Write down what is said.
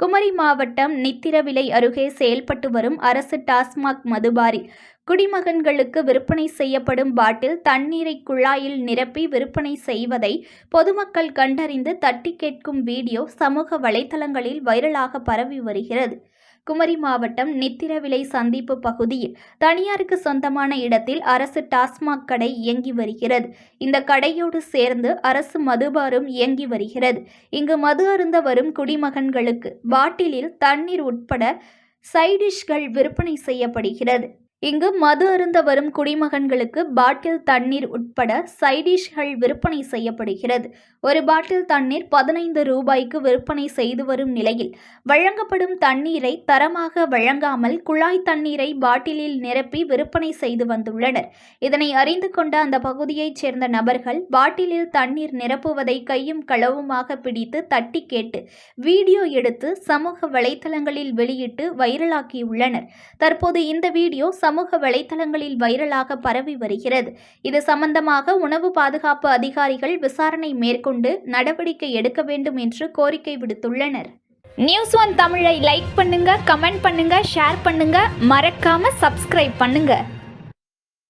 குமரி மாவட்டம் நித்திரவிலை அருகே செயல்பட்டு வரும் அரசு டாஸ்மாக் மதுபாரி குடிமகன்களுக்கு விற்பனை செய்யப்படும் பாட்டில் தண்ணீரை குழாயில் நிரப்பி விற்பனை செய்வதை பொதுமக்கள் கண்டறிந்து தட்டி கேட்கும் வீடியோ சமூக வலைதளங்களில் வைரலாக பரவி வருகிறது. குமரி மாவட்டம் நித்திரவிலை சந்திப்பு பகுதியில் தனியாருக்கு சொந்தமான இடத்தில் அரசு டாஸ்மாக் கடை இயங்கி வருகிறது. இந்த கடையோடு சேர்ந்து அரசு மதுபாரும் இயங்கி வருகிறது. இங்கு மது அருந்த வரும் குடிமகன்களுக்கு பாட்டிலில் தண்ணீர் உட்பட சைடிஷ்கள் விற்பனை செய்யப்படுகிறது. இங்கு மது அருந்த வரும் குடிமகன்களுக்கு பாட்டில் தண்ணீர் உட்பட சைடிஷ்கள் விற்பனை செய்யப்படுகிறது. ஒரு பாட்டில் தண்ணீர் பதினைந்து ரூபாய்க்கு விற்பனை செய்து வரும் நிலையில் வழங்கப்படும் தண்ணீரை தரமாக வழங்காமல் குழாய் தண்ணீரை பாட்டிலில் நிரப்பி விற்பனை செய்து வந்துள்ளனர். இதனை அறிந்து கொண்ட அந்த பகுதியைச் சேர்ந்த நபர்கள் பாட்டிலில் தண்ணீர் நிரப்புவதை கையும் களவுமாக பிடித்து தட்டி கேட்டு வீடியோ எடுத்து சமூக வலைதளங்களில் வெளியிட்டு வைரலாக்கியுள்ளனர். தற்போது இந்த வீடியோ சமூக வலைதளங்களில் வைரலாக பரவி வருகிறது. இது சம்பந்தமாக உணவு பாதுகாப்பு அதிகாரிகள் விசாரணை மேற்கொண்டு நடவடிக்கை எடுக்க வேண்டும் என்று கோரிக்கை விடுத்துள்ளனர். நியூஸ் ஒன் தமிழை லைக் பண்ணுங்க கமெண்ட் பண்ணுங்க ஷேர் பண்ணுங்க. மறக்காம சப்ஸ்கிரைப் பண்ணுங்க.